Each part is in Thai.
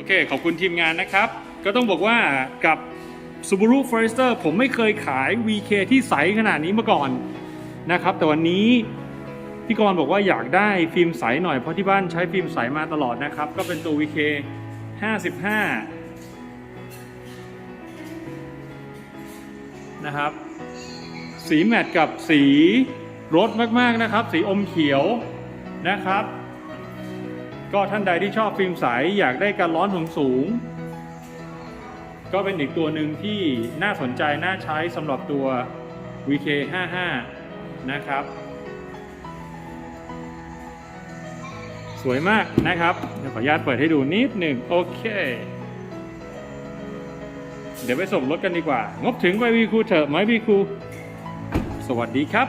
โอเค ขอบคุณทีมงานนะครับ ก็ต้องบอกว่ากับ Subaru Forester ผมไม่เคยขาย VK ที่ใสขนาดนี้มาก่อนนะครับ แต่วันนี้พี่กรณ์บอกว่าอยากได้ฟิล์มใสหน่อยเพราะที่บ้านใช้ฟิล์มใสมาตลอดนะครับ ก็เป็นตัว VK 55 นะครับ สีแมทกับสีรถมาก ๆ นะครับ สีอมเขียวนะครับ ก็ท่านใดที่ชอบฟิล์มใสอยากได้การร้อนสูงสูง ก็เป็นอีกตัวหนึ่งที่น่าสนใจน่าใช้สำหรับตัว VK55 นะครับ สวยมากนะครับ เดี๋ยวขออนุญาตเปิดให้ดูนิดหนึ่งโอเค เดี๋ยวไปส่งรถกันดีกว่า งบถึงไปวีคูเถอะไหมวีคูสวัสดีครับ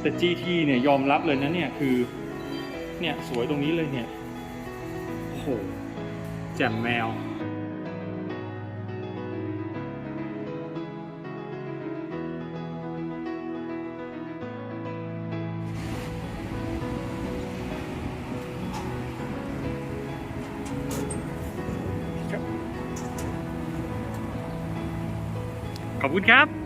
แต่ GT เนี่ยยอมรับเลยนะเนี่ยคือ เนี่ยสวยตรงนี้เลยเนี่ยโอ้โหแจ่มแมวขอบคุณครับ